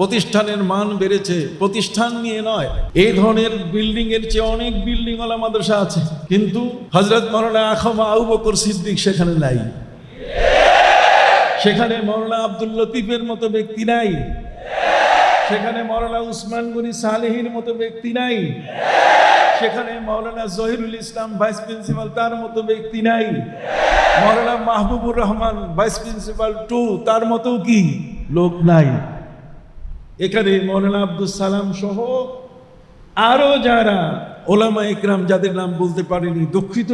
প্রতিষ্ঠানের মান বেড়েছে। প্রতিষ্ঠান নিয়ে নয়। এই ধরনের বিল্ডিং এর চেয়ে অনেক বিল্ডিং ওয়ালা মাদ্রাসা আছে। কিন্তু হজরত মৌলানা আখমা আবু বকর সিদ্দিক সেখানে নাই। সেখানে মৌলানা আব্দুল লতিফের মতো ব্যক্তি নাই। সেখানে মৌলানা উসমান গনি সালেহির মতো ব্যক্তি নাই। সেখানে মৌলানা জহিরুল ইসলাম ভাইস প্রিন্সিপাল তার মতো ব্যক্তি নাই। Maulana Mahbubur Rahman vice principal too তার মতো কি? লোক নাই। এখানে মৌলানা আব্দুল সালাম সহ আরও যারা ওলামা ইকরাম যাদের নাম বলতে পারেনি, দুঃখিত।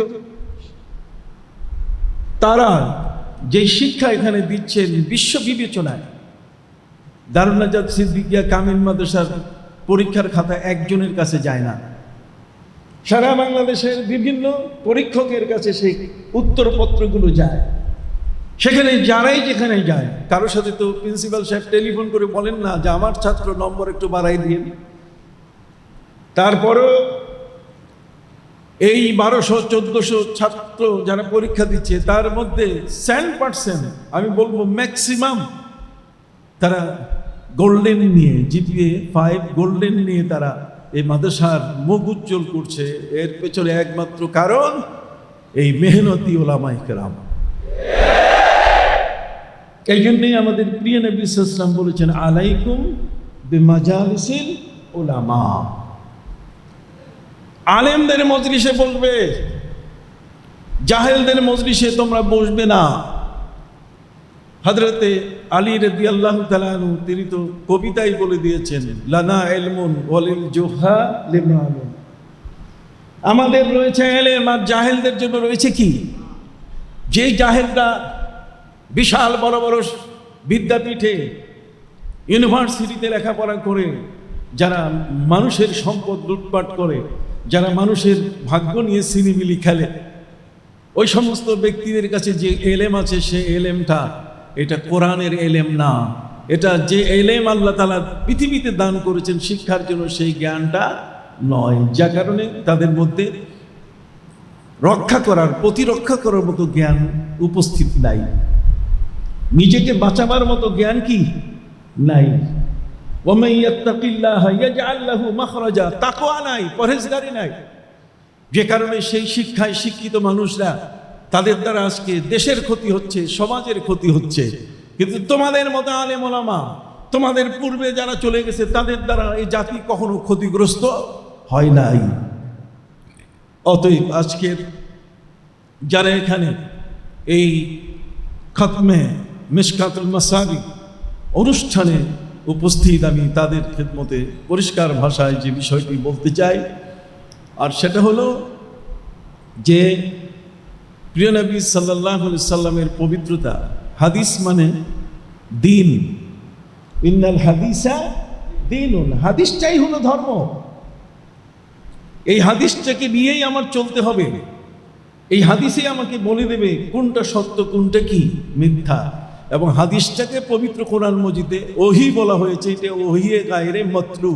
তারা যে শিক্ষা এখানে দিচ্ছেন বিশ্ব বিবেচনায় দারুনাজাদ সিদ্দিকিয়া কামিল মাদ্রাসার পরীক্ষার খাতা একজনের কাছে যায় না। সারা বাংলাদেশের বিভিন্ন পরীক্ষকের কাছে সেই উত্তরপত্রগুলো যায়। সেখানে যারাই যেখানে যায়। কারোর সাথে তো প্রিন্সিপাল সাহেব টেলিফোন করে বলেন না যে আমার ছাত্র নম্বর একটু বাড়াই দিয়ে তারপরেও এই বারোশো চোদ্দশো ছাত্র যারা পরীক্ষা দিচ্ছে তার মধ্যে সেভেন পার্সেন্ট আমি বলব ম্যাক্সিমাম তারা গোল্ডেন নিয়ে জিপিএ ফাইভ গোল্ডেন নিয়ে তারা এই মাদ্রাসার মুখ উজ্জ্বল করছে। এর পেছনে একমাত্র কারণ এই মেহনতি ওলামাই কেরাম। এই জন্যই আমাদের প্রিয় নবী ইসলাম বলেছেন, আলাইকুম বিমাজালিসিল ওলামা আলেমদের মজলিসে বসবে জাহেলদের মজলিসে তোমরা বসবে না। হজরতে আলী রদি আল্লাহ তিনি তো কবিতাই বলে দিয়েছেন, লানা এলমুন ওয়ালিল জোহা লিমালুন। আমাদের রয়েছে এলেম আর জাহেলদের জন্য রয়েছে কি? যে জাহেলরা বিশাল বড় বড় বিদ্যাপীঠে, ইউনিভার্সিটিতে লেখাপড়া করে, যারা মানুষের সম্পদ লুটপাট করে, যারা মানুষের ভাগ্য নিয়ে সিনিমিলি খেলে, ওই সমস্ত ব্যক্তিদের কাছে যে এলেম আছে সে এলেমটা, এটা কোরআনের এলেম না। এটা যে এলেম আল্লাহ তালা পৃথিবীতে দান করেছেন শিক্ষার জন্য, সেই জ্ঞানটা নয়। যা কারণে তাদের মধ্যে রক্ষা করার, প্রতিরক্ষা করার মতো জ্ঞান উপস্থিত নাই। নিজেকে বাঁচাবার মতো জ্ঞান কি? নাই। তাকওয়া নাই, পরহেজগারি নাই। যে কারণে সেই শিক্ষায় শিক্ষিত মানুষরা তাদের দ্বারা আজকে দেশের ক্ষতি হচ্ছে, সমাজের ক্ষতি হচ্ছে। কিন্তু তোমাদের মতো আলেম ওলামা, তোমাদের পূর্বে যারা চলে গেছে, তাদের দ্বারা এই জাতি কখনো ক্ষতিগ্রস্ত হয় নাই। অতএব আজকের যারা এখানে এই খতমে মিসকাতুল মাসাবি অনুষ্ঠানে উপস্থিত আমি তাদের খেদমতে পরিষ্কার ভাষায় যে বিষয়টি বলতে চাই, আর সেটা হলো যে প্রিয় নবী সাল্লাহ সাল্লামের পবিত্রতা, হাদিস মানে দিন। ইন্নাল হাদিসা দিন হাদিসটাই হলো ধর্ম। এই হাদিসটাকে নিয়েই আমার চলতে হবে। এই হাদিসে আমাকে বলে দেবে কোনটা সত্য, কোনটা কি মিথ্যা। এবং হাদিসটাকে পবিত্র কোরআন মজিদে ওহি বলা হয়েছে, এটা ওহিয়ে গায়েরে মতলু।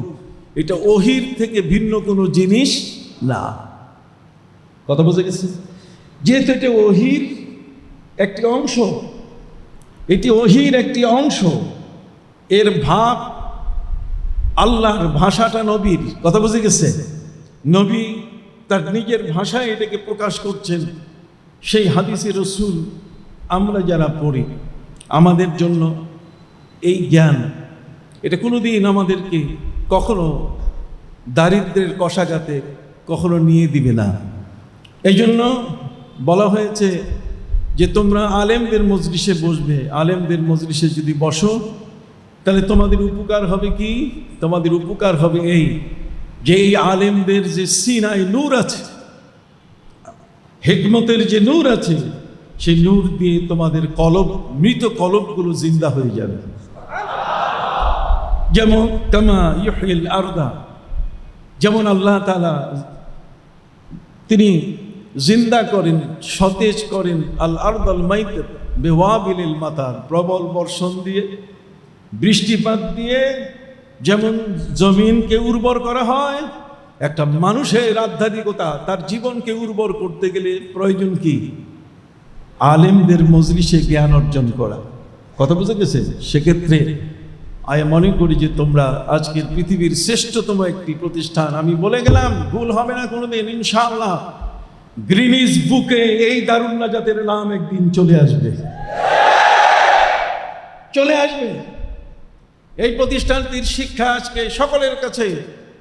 এটা ওহির থেকে ভিন্ন কোনো জিনিস না। কথা বুঝে গেছে যেহেতু এটা ওহির একটি অংশ, এটি ওহির একটি অংশ, এর ভাব আল্লাহর ভাষাটা নবীর। কথা বুঝে গেছে? নবী তার নিজের ভাষায় এটাকে প্রকাশ করছেন। সেই হাদিসে রসুল আমরা যারা পড়ি আমাদের জন্য এই জ্ঞান, এটা কোনো দিন আমাদেরকে কখনো দারিদ্রের কষাঘাতে কখনো নিয়ে দিবে না। এই জন্য বলা হয়েছে যে তোমরা আলেমদের মজলিসে বসবে। আলেমদের মজলিসে যদি বসো, তাহলে তোমাদের উপকার হবে কি? তোমাদের উপকার হবে এই যে এই আলেমদের যে সিনায় নূর আছে, হেকমতের যে নূর আছে সেই নূর দিয়ে তোমাদের কলব, মৃত কলবগুলো জিন্দা হয়ে যাবে। যেমন কামা ইহিল আরদা, যেমন আল্লাহ তালা তিনি জিন্দা করেন, সতেজ করেন, আল আরদাল মাইত বেওয়াবিল মাতার প্রবল বর্ষণ দিয়ে, বৃষ্টিপাত দিয়ে, যেমন জমিনকে উর্বর করা হয়, একটা মানুষের আধ্যাত্মিকতা, তার জীবনকে উর্বর করতে গেলে প্রয়োজন কি? আলেমদের মজলিসে জ্ঞান অর্জন করা। কথা বুঝে গেছে? সেক্ষেত্রে আমি মনে করি যে তোমরা আজকের পৃথিবীর শ্রেষ্ঠতম একটি প্রতিষ্ঠান। আমি বলে গেলাম, ভুল হবে না কোনোদিন, ইনশাআল্লাহ। গ্রিনিজ বুকে এই দারুণ নাজাতের নাম একদিন চলে আসবে। চলে আসবে। এই প্রতিষ্ঠানটির শিক্ষা আজকে সকলের কাছে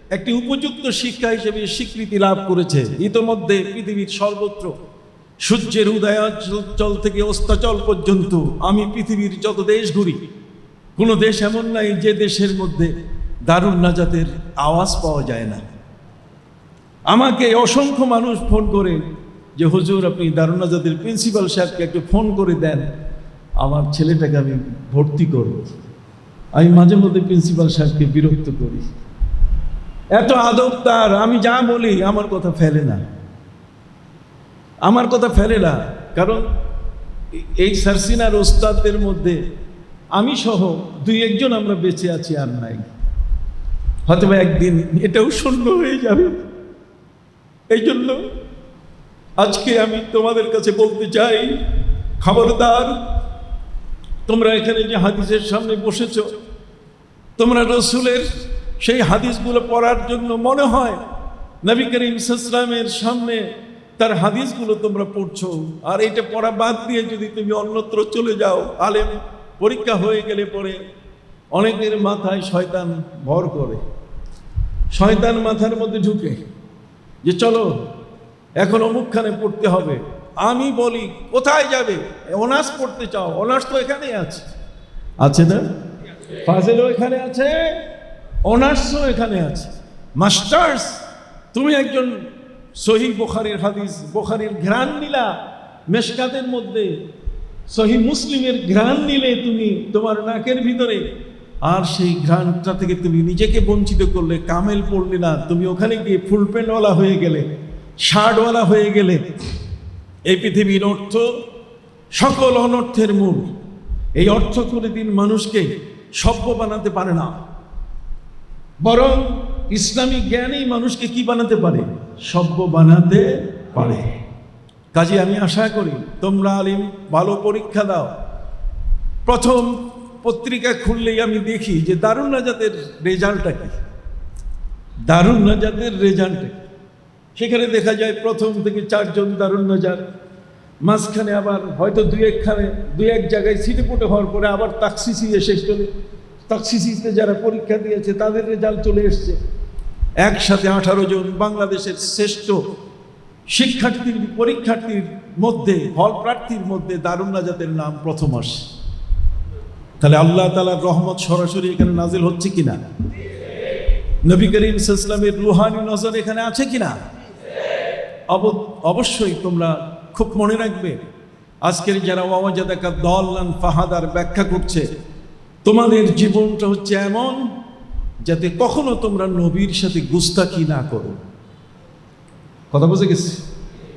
একটি উপযুক্ত শিক্ষা হিসেবে স্বীকৃতি লাভ করেছে। ইতোমধ্যে পৃথিবীর সর্বত্র সূর্যের উদয়াচল থেকে অস্তাচল পর্যন্ত আমি পৃথিবীর যত দেশ ঘুরি, কোনো দেশ এমন নাই যে দেশের মধ্যে দারুণ নাজাতের আওয়াজ পাওয়া যায় না। আমাকে অসংখ্য মানুষ ফোন করে যে, হুজুর, আপনি দারুণ নাজাতের প্রিন্সিপাল সাহেবকে একটু ফোন করে দেন। আমার ছেলেটাকে আমি ভর্তি করব। আমি মাঝে মধ্যে প্রিন্সিপাল সাহেবকে বিরক্ত করি। এত আদব তার, আমি যা বলি, আমার কথা ফেলে না। আমার কথা ফেলে না। কারণ এই সারসিনার ওস্তাদদের মধ্যে আমি সহ দুই একজন আমরা বেঁচে আছি আর নাই। হয়তো একদিন এটাও শূন্য হয়ে যাবে। এই জন্য আজকে আমি তোমাদের কাছে বলতে চাই, খবরদার, তোমরা এখানে যে হাদিসের সামনে বসেছ, তোমরা রসুলের সেই হাদিসগুলো পড়ার জন্য মনে হয় নবী করিম সামনে তার হাদিসগুলো তোমরা পড়ছো, আর এটা পড়া বাদ দিয়ে যদি তুমি অন্যত্র চলে যাও, আলেম পরীক্ষা হয়ে গেলে পরে অনেকের মাথায় শয়তান ভর করে। শয়তান মাথার মধ্যে ঢুকে যে চলো, এখন অমুকখানে পড়তে হবে। আমি বলি, কোথায় যাবে? অনার্স পড়তে চাও? অনার্স তো এখানেই আছে। আছে না? ফাজেলও এখানে আছে, অনার্সও এখানে আছে। মাস্টার্স, তুমি একজন সহি বোখারির হাদিস, বোখারির ঘ্রাণ নিলা, মেশকাতের মধ্যে। সহি মুসলিমের ঘ্রাণ নিলে তুমি তোমার নাকের ভিতরে। আর সেই ঘ্রাণটা থেকে তুমি নিজেকে বঞ্চিত করলে, কামেল পড়লে না, তুমি ওখানে গিয়ে ফুল প্যান্টওয়ালা হয়ে গেলে, শার্টওয়ালা হয়ে গেলে। এই পৃথিবীর অর্থ সকল অনর্থের মূল। এই অর্থ করে দিন মানুষকে সভ্য বানাতে পারে না। বরং ইসলামী জ্ঞানেই মানুষকে কি বানাতে পারে? সভ্য বানাতে পারে। কাজে, আমি আশা করি তোমরা আলিম, ভালো পরীক্ষা দাও। প্রথম পত্রিকা খুললেই আমি দেখি যে দারুণ নাজাতের রেজাল্টটা কি। দারুণ নাজাতের রেজাল্টটা সেখানে দেখা যায় প্রথম থেকে চারজন দারুণ নাজার মাঝখানে আবার হয়তো দুই একখানে, দুই এক জায়গায় সিটিপুটে হওয়ার পরে আবার তাকসিসি এসে চলে। তাকসিসিতে যারা পরীক্ষা দিয়েছে, তাদের রেজাল্ট চলে এসছে। একসাথে আঠারো জন বাংলাদেশের শ্রেষ্ঠ শিক্ষার্থীর পরীক্ষার্থীর মধ্যে, হল প্রার্থীর মধ্যে দারুণ নাজাতের নাম প্রথম আসে। তাহলে আল্লাহ তালার রহমত সরাসরি এখানে নাজিল হচ্ছে কিনা? নবী করিম ইসলামের রুহানি নজর এখানে আছে কিনা? অব- অবশ্যই তোমরা খুব মনে রাখবে, আজকের যারা ওয়াজাদাকা দলান ফাহাদার ব্যাখ্যা করছে, তোমাদের জীবনটা হচ্ছে এমন যাতে কখনো তোমরা নবীর সাথে গুস্তাকি না করো। কথা বুঝে গেছে?